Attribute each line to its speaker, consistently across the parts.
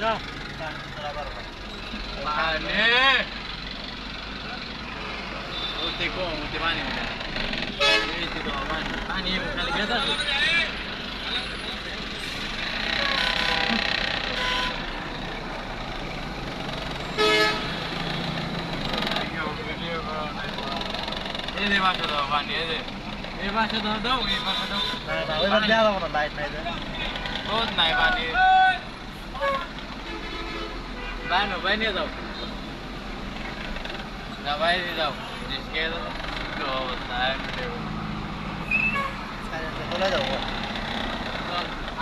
Speaker 1: যাও
Speaker 2: পানি উঠতে কম উঠতে পানি উঠে এই তো পানি পানি খালি গেছে এই যে পাশে দাও পানি এই যে এই পাশে দাও দাও এই পাশে দাও
Speaker 1: ওইবার দেওয়া যাব না লাইট নাই যে
Speaker 2: বহুত নাই পানি বাইনো বাইনে যাও না বাইরে যাও স্কেল তো অবস্থা
Speaker 1: চলে যাব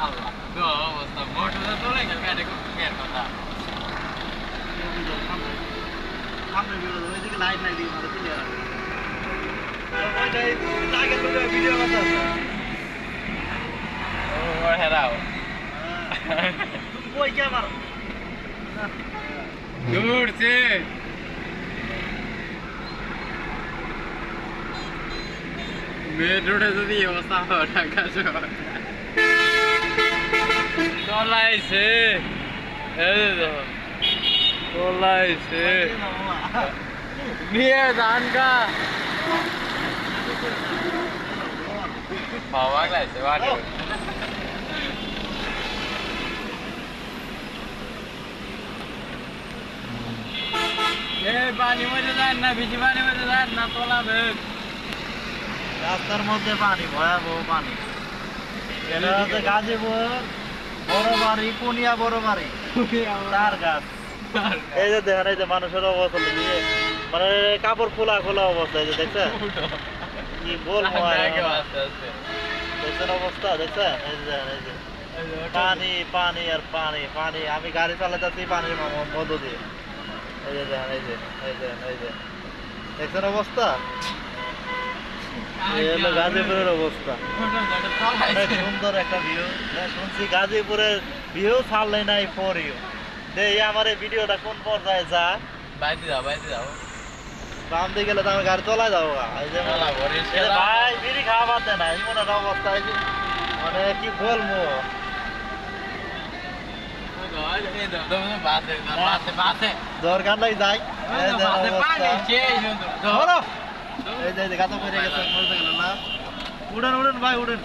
Speaker 2: আল্লাহ তো অবস্থা মোটর তোলে গাড়ি কোন কথা
Speaker 1: লাইট নাই দিকে ভালো ক্লিয়ার ওইটাই আগে তো ভিডিও কথা
Speaker 2: ও হেরাও
Speaker 1: কই ক্যামেরা
Speaker 2: દૂર છે. મેં જોડે સુધી વસાવો ટાકા છો. ચોલાય છે. ચોલાય છે. નિયે જાનકા ભાવ વાગલા છે વાગે
Speaker 1: রাস্তার মধ্যে পানি ভয়াবহ পানি। এটা হচ্ছে গাজীপুর বড় বাড়ি কোনিয়া বড় বাড়ি। তার গাছ। এই যে দেখেন এই যে মানুষের অবস্থা নিয়ে মানে কাপড় খোলা খোলা অবস্থা এই যে দেখছেন? কি বলব দেখছেন অবস্থা দেখছেন? এই যে এই যে। পানি পানি আর পানি পানি। আমি গাড়ি চালাতেছি পানির মধ্য দিয়ে। এই যে দেখেন এই যে এই যে এই যে। দেখছেন অবস্থা? গাজীপুরের অবস্থা। সুন্দর একটা ভিউ শুনছি গাজীপুরের ভিউ ছাড়লে নাই ফর ইউ এই আমার এই ভিডিওটা কোন পর্যায়ে যা?
Speaker 2: বাইতে যাও বাইতে যাও।
Speaker 1: বাম দিকে গেলে তো আমি গাড়ি যাব
Speaker 2: চলা, বরিশ
Speaker 1: এই যে
Speaker 2: চলা।
Speaker 1: ভাই বিড়ি খাওয়া বাদ দেয় না এমন একটা অবস্থা। এই যে মানে কি বলব?
Speaker 2: বাসে বাসে বাসে
Speaker 1: জ্বর কান্দাই যাই এই যে
Speaker 2: বাসে পানি
Speaker 1: অবস্থা।
Speaker 2: চেয়ে
Speaker 1: ধরো। এই যে এই যে গাছে পড়ে গেছে মরতে গেল না উড়েন উড়েন ভাই উড়েন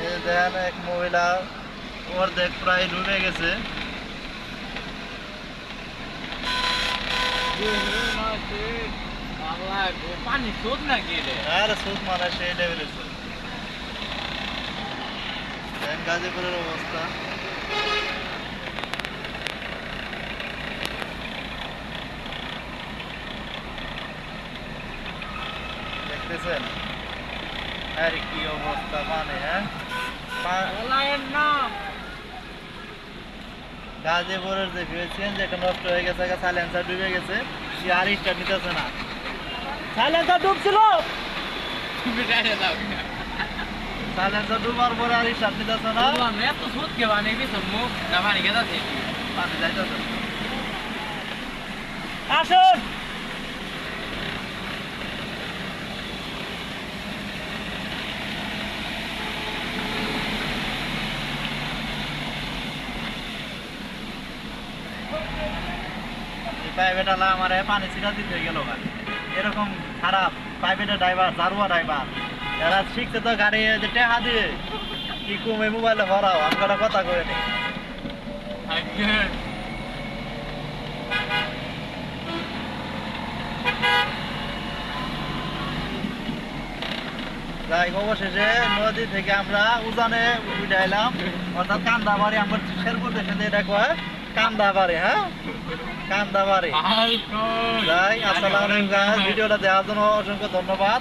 Speaker 1: এই যে দেখেন এক মহিলা অর্ধেক প্রায় ডুবে গেছে আর সুদ মানে সেই লেভেলের সুদ। অবস্থা। দেখতেছেন? আরে কি অবস্থা মানে হ্যাঁ?
Speaker 2: নাম
Speaker 1: গাজীপুরের যে ফিউল চেঞ্জ একটা নষ্ট হয়ে গেছে সাইলেন্সার ডুবে গেছে সে আর স্টার্ট নিতেছে না। সাইলেন্সার ডুবছিল।
Speaker 2: তুমি জানে যাও
Speaker 1: সাইলেন্সার ডুবার পরে আর স্টার্ট নিতেছে না?
Speaker 2: বললাম এত সুদ কে বানাবি সব মুখ না পানি গেছে
Speaker 1: পানি যাইতেছে। আসুন। প্রাইভেট আলা আমার পানি ছিটা দিতে গেল এরকম খারাপ প্রাইভেটের ড্রাইভার জারুয়া ড্রাইভার এরা শিখছে তো গাড়ি যে টেহা দিয়ে। কি কমে মোবাইলে ভরাও, আমি কটা কথা করে নি যাই অবশেষে নদী থেকে আমরা উজানে উঠে এলাম। অর্থাৎ কান্দাবাড়ি, আমরা শেরপুর দেশে এটা কয় কান্দাবাড়ি হ্যাঁ? কান্দাবাড়ি যাই আসসালাম আলাইকুম গাইস ভিডিওটা দেওয়ার জন্য অসংখ্য ধন্যবাদ।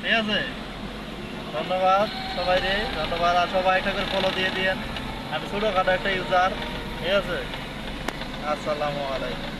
Speaker 1: ঠিক আছে? ধন্যবাদ সবাই রে ধন্যবাদ। আর সবাই একটা করে ফলো দিয়ে দিয়েন। আমি ছোটোখাটো একটা ইউজার ঠিক আছে? আসসালামু আলাইকুম।